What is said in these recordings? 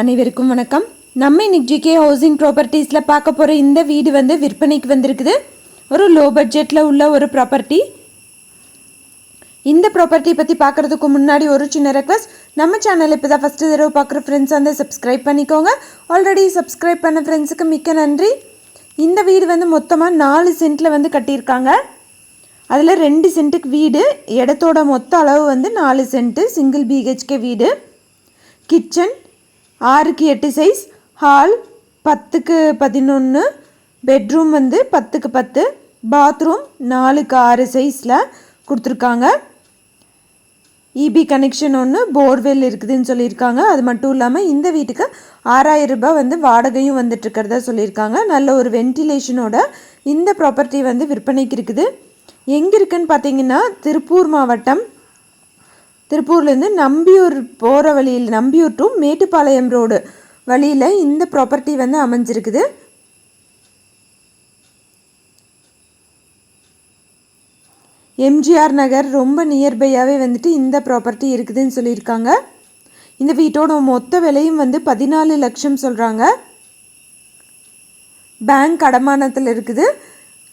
அனைவருக்கும் வணக்கம். நம்ம இன்னைக்கு ஜிகே ஹவுசிங் ப்ராப்பர்ட்டிஸில் பார்க்க போகிற இந்த வீடு வந்து விற்பனைக்கு வந்திருக்குது. ஒரு லோ பட்ஜெட்டில் உள்ள ஒரு ப்ராப்பர்ட்டி இந்த ப்ராப்பர்ட்டி பற்றி பார்க்குறதுக்கு முன்னாடி ஒரு சின்ன ரெக்வஸ்ட் நம்ம சேனல் இப்போ தான் ஃபஸ்ட்டு தடவை பார்க்குற ஃப்ரெண்ட்ஸ் வந்து சப்ஸ்கிரைப் பண்ணிக்கோங்க. ஆல்ரெடி சப்ஸ்கிரைப் பண்ண ஃப்ரெண்ட்ஸுக்கு மிக்க நன்றி. இந்த வீடு வந்து மொத்தமாக நாலு சென்ட்டில் வந்து கட்டியிருக்காங்க. அதில் ரெண்டு சென்ட்டுக்கு வீடு இடத்தோட மொத்த அளவு வந்து நாலு சென்ட்டு சிங்கிள் பிஹெச்கே வீடு. கிச்சன் ஆறுக்கு எட்டு சைஸ் ஹால் பத்துக்கு பதினொன்று பெட்ரூம் வந்து பத்துக்கு பத்து பாத்ரூம் நாலுக்கு ஆறு சைஸில் கொடுத்துருக்காங்க. இபி கனெக்ஷன் ஒன்று போர்வெல் இருக்குதுன்னு சொல்லியிருக்காங்க. அது மட்டும் இல்லாமல் இந்த வீட்டுக்கு ஆறாயிரம் ரூபாய் வந்து வாடகையும் வந்துட்டுருக்கிறதா சொல்லியிருக்காங்க. நல்ல ஒரு வென்டிலேஷனோட இந்த ப்ராப்பர்ட்டி வந்து விற்பனைக்கு இருக்குது. எங்கே இருக்குன்னு பார்த்தீங்கன்னா திருப்பூர் மாவட்டம் திருப்பூர்லேருந்து நம்பியூர் போகிற வழியில் நம்பியூர் டு மேட்டுப்பாளையம் ரோடு வழியில் இந்த ப்ராப்பர்ட்டி வந்து அமைஞ்சிருக்குது. எம்ஜிஆர் நகர் ரொம்ப நியர்பையாகவே வந்துட்டு இந்த ப்ராப்பர்ட்டி இருக்குதுன்னு சொல்லியிருக்காங்க. இந்த வீட்டோட மொத்த விலையும் வந்து பதினாலு லட்சம் சொல்கிறாங்க பேங்க் அடமானத்தில் இருக்குது.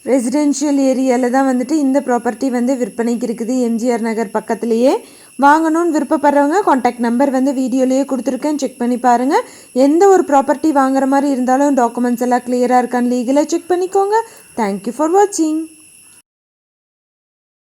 ரெசிடென்ஷியல் ஏரியாவில் தான் வந்துட்டு இந்த ப்ராப்பர்ட்டி வந்து விற்பனைக்கு இருக்குது எம்ஜிஆர் நகர் பக்கத்துலேயே. வாங்கணும்னு விருப்பப்படுறவங்க காண்டாக்ட் நம்பர் வந்து வீடியோலேயே கொடுத்துருக்கேன். செக் பண்ணி பாருங்கள் எந்த ஒரு ப்ராப்பர்ட்டி வாங்குற மாதிரி இருந்தாலும் டாக்குமெண்ட்ஸ் எல்லாம் கிளியராக இருக்கான்னு லீகலாக செக் பண்ணிக்கோங்க. தேங்க்யூ ஃபார் வாட்சிங்